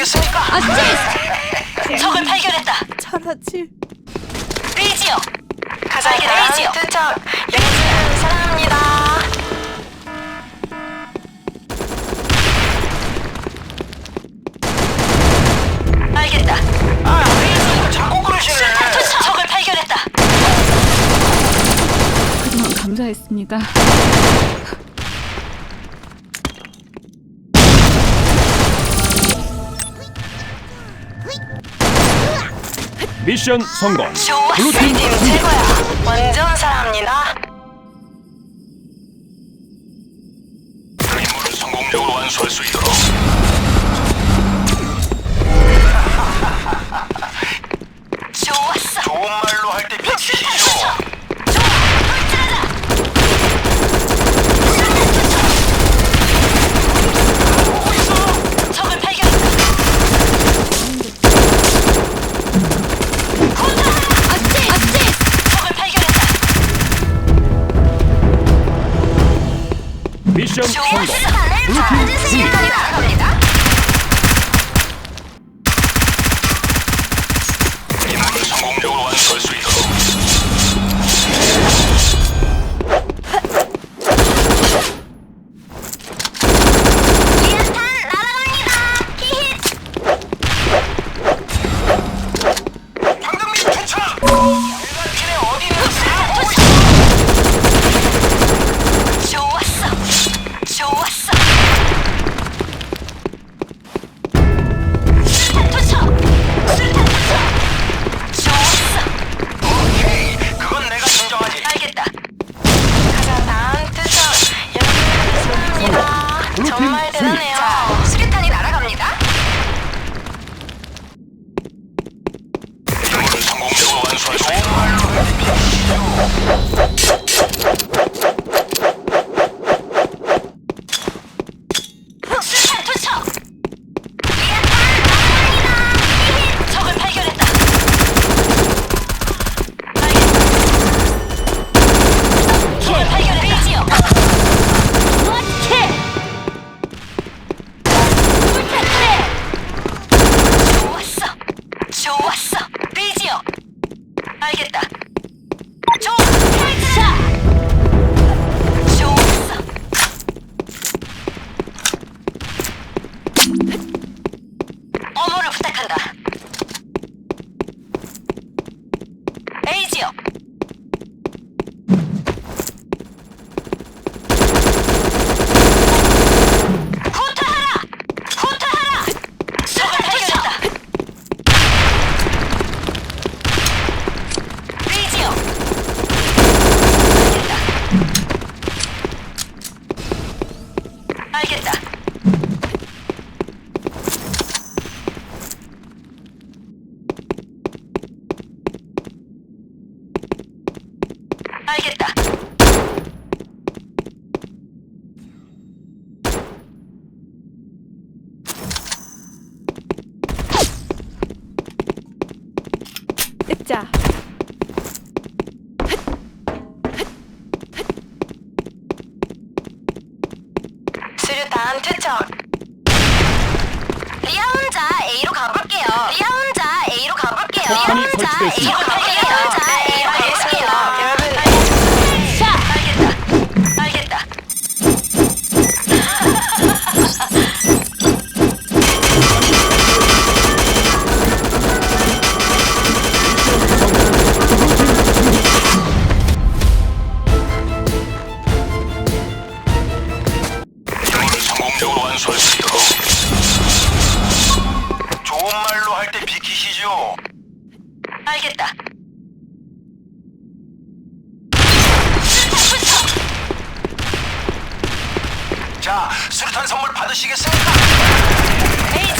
어시스트! 적을 발견했다. 잘하지. 베이지요. 가장 베이지요. 투척 연준 사랑합니다. 알겠다. 아, 베이지 자꾸 그러시네. 투척. 적을 발견했다. 그동안 감사했습니다. 미션 성공. 좋았어. 블루팀 팀 최고야. 완전 사랑합니다. 임무를 성공적으로 완수할 수 있도록. 좋았어. 좋은 말로 미션 성공. 블루팀 승리. 알겠다. 알겠다. 으짜. 수류탄 투척 리아 혼자 A로 가볼게요. 리아 혼자 A로 가볼게요. 리아 폭탄이 혼자 설치됐습니다. A로 가볼게요. 리아 혼자 A로 가볼게요. 자, 수류탄 선물 받으시겠습니까? 베이